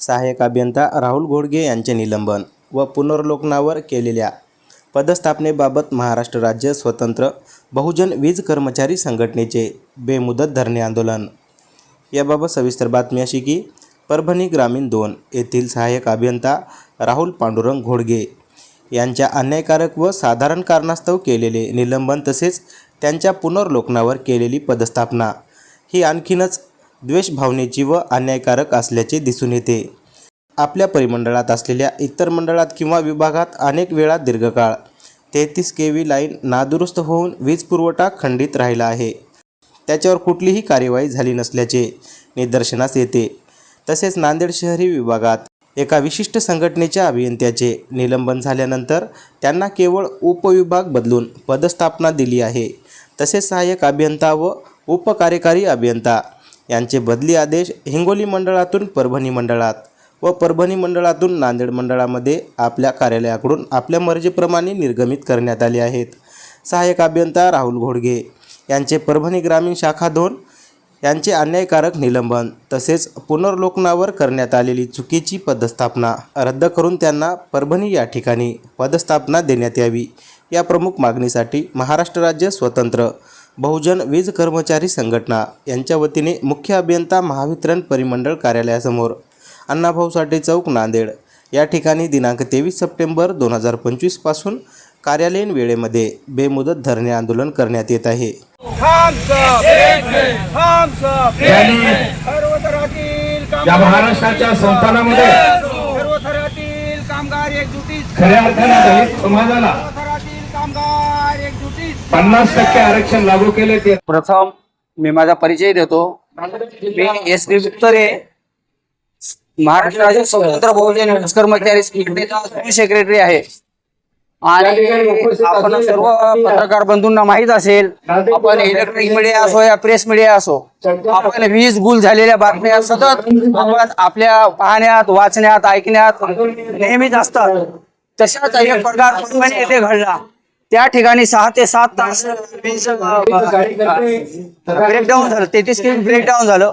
सहाय्यक अभियंता राहुल घोडगे यांचे निलंबन व पुनर्लोकनावर केलेल्या पदस्थापनेबाबत महाराष्ट्र राज्य स्वतंत्र बहुजन वीज कर्मचारी संघटनेचे बेमुदत धरणे आंदोलन. याबाबत सविस्तर बातमी अशी की परभणी ग्रामीण दोन येथील सहाय्यक अभियंता राहुल पांडुरंग घोडगे यांच्या अन्यायकारक व साधारण कारणास्तव केलेले निलंबन तसेच त्यांच्या पुनर्लोकनावर केलेली पदस्थापना ही आणखीनच द्वेषभावनेची व अन्यायकारक असल्याचे दिसून येते. आपल्या परिमंडळात असलेल्या इतर मंडळात किंवा विभागात अनेक वेळा दीर्घकाळ तेहतीस के व्ही लाईन नादुरुस्त होऊन वीज पुरवठा खंडित राहिला आहे. त्याच्यावर कुठलीही कार्यवाही झाली नसल्याचे निदर्शनास येते. तसेच नांदेड शहरी विभागात एका विशिष्ट संघटनेच्या अभियंत्याचे निलंबन झाल्यानंतर त्यांना केवळ उपविभाग बदलून पदस्थापना दिली आहे. तसेच सहाय्यक अभियंता व उपकार्यकारी अभियंता यांचे बदली आदेश हिंगोली मंडळातून परभणी मंडळात व परभणी मंडळातून नांदेड मंडळामध्ये आपल्या कार्यालयाकडून आपल्या मर्जीप्रमाणे निर्गमित करण्यात आले आहेत. सहाय्यक अभियंता राहुल घोडगे यांचे परभणी ग्रामीण शाखा दोन यांचे अन्यायकारक निलंबन तसेच पुनर्लोकनावर करण्यात आलेली चुकीची पदस्थापना रद्द करून त्यांना परभणी या ठिकाणी पदस्थापना देण्यात यावी या प्रमुख मागणीसाठी महाराष्ट्र राज्य स्वतंत्र बहुजन वीज कर्मचारी संघटना यांच्या वतीने मुख्य अभियंता महावितरण परिमंडळ कार्यालयासमोर अण्णाभाऊ साठे चौक नांदेड या ठिकाणी दिनांक तेवीस सप्टेंबर दोन हजार पंचवीसपासून कार्यालयीन वेळेमध्ये बेमुदत धरणे आंदोलन करण्यात येत आहे. या महाराष्ट्राच्या संस्थानामध्ये खऱ्या अर्थाने दलित समाजाला सर्व थरातील कामगार एकजुटीत पन्नास टक्के आरक्षण लागू केले ते. प्रथम मी माझा परिचय देतो. मी एस डी उत्तरे महाराष्ट्र राज्य स्वतंत्र बहुजन कर्मचारी सेक्रेटरी आहे. आणि आपण सर्व पत्रकार बंधूंना माहीत असेल आपण इलेक्ट्रॉनिक मीडिया असो या प्रेस मीडिया असो आपण वीज गुल झालेल्या बातम्या सतत आपण आपल्या पाहण्यात वाचण्यात ऐकण्यात नेहमीच असतात. तशाच एक प्रकार येथे घडला. त्या ठिकाणी सहा ते सात तास वीज ब्रेकडाऊन झालं. तेहतीस केवी ब्रेकडाऊन झालं.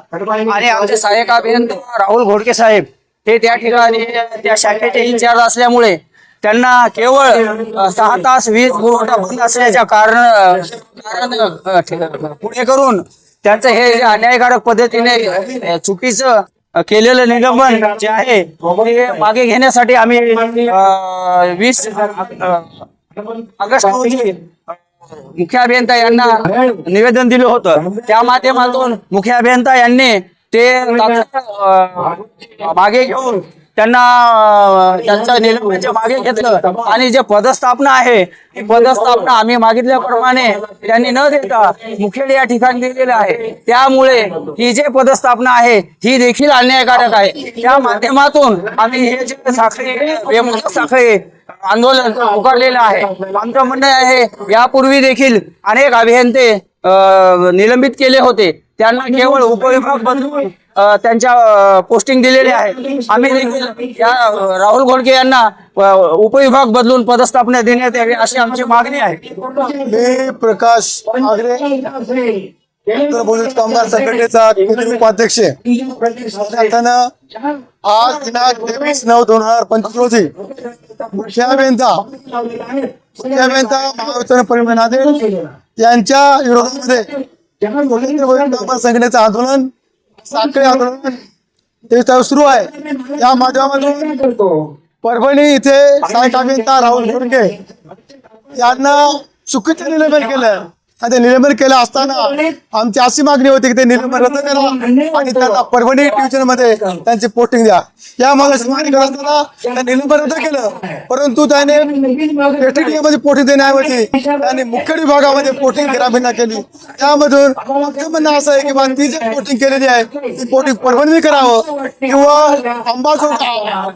आणि आमचे सहाय्यक अभियंता राहुल घोडके साहेब हे त्या ठिकाणी त्या शाखेचे इन्चार्ज असल्यामुळे त्यांना केवळ सहा तास वीज पुरवठा बंद असल्याच्या कारण कारण पुढे करून त्यांचं हे अन्यायकारक पद्धतीने चुकीचं केलेलं निलंबन जे आहे ते मागे घेण्यासाठी आम्ही वीस ऑगस्ट रोजी. मुख्य अभियंता यांना निवेदन दिलं होतं. त्या माध्यमातून मुख्य अभियंता यांनी ते मागे घेऊन त्यांना अं, त्यांच्या निलंबनाच्या मागे घेतलं. आणि जे पदस्थापना आहे ती पदस्थापना आम्ही मागितल्याप्रमाणे त्यांनी न देता मुखेड या ठिकाणी दिलेलं आहे. त्यामुळे ही जे पदस्थापना आहे ही देखील अन्यायकारक आहे. त्या माध्यमातून आम्ही हे जे साखळी साखळी आंदोलन पुकारलेलं आहे. आमचं म्हणणं आहे यापूर्वी देखील अनेक अभियंते निलंबित केले होते. त्यांना केवळ उपविभाग बदलून त्यांच्या पोस्टिंग दिलेले आहे आम्ही देखील या अं, राहुल घोडके यांना उपविभाग बदलून पदस्थापना देण्यात यावी अशी आमची मागणी आहे. मी प्रकाश आगरे कामगार संघटनेचा उपाध्यक्ष आज दिनांक तेवीस नऊ दोन हजार पंचवीस रोजी मुख्य अभियंता मुख्य अभियंता महावितरण परिवहन नांदेड यांच्या विरोधामध्ये कामगार संघटनेचं आंदोलन साखळी आंदोलन ते सुरू आहे. या माध्यमातून परभणी इथे सहाय्यक अभियंता राहुल यांना चुकीचं निलंबन केलं. आणि ते निलंबन केलं असताना आमची अशी मागणी होती की ते निलंबन रद्द करा आणि त्यांना परभणी डिव्हिजनमध्ये त्यांची पोस्टिंग द्या. या मागणी मागणी करत असताना त्या निलंबन रद्द केलं. परंतु त्याने मध्ये पोस्टिंग देण्याऐवजी त्यांनी मुख्य विभागामध्ये पोस्टिंग ग्रामीणला केली. त्यामधून आमचं म्हणणं असं आहे की बा ती जी पोस्टिंग केलेली आहे ती पोस्टिंग परभणी करावं किंवा आंबा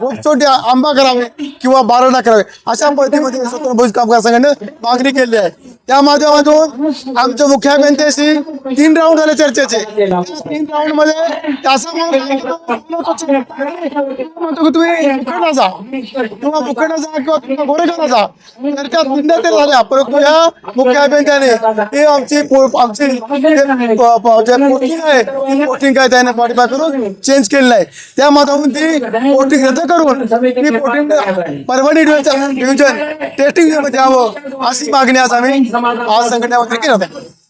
गोपचोटी आंबा करावे किंवा बारोडा करावे अशा पद्धतीमध्ये स्वतंत्र भोज कामगार संघाने मागणी केली आहे. त्या माध्यमातून आमच्या मुख्य अभियंत्याशी तीन राऊंड झाले चर्चेचे. तीन राऊंडमध्ये असं म्हणतो की तुम्ही बुकडा जा. किंवा जा किंवा गोरेगावला जा. तर त्या ते झाल्या. परंतु या मुख्य अभियंत्याने. हे आमची आमची पोस्टिंग आहे ती पोस्टिंग काय त्याने मॉडिफाय करून चेंज केलेलं आहे. त्या माध्यमातून ती पोस्टिंग रद्द करून ती पोस्टिंग परभणी डिव्हिजन टेस्टिंग द्यावं अशी मागणी आज आम्ही आज संघटनेमध्ये केली होती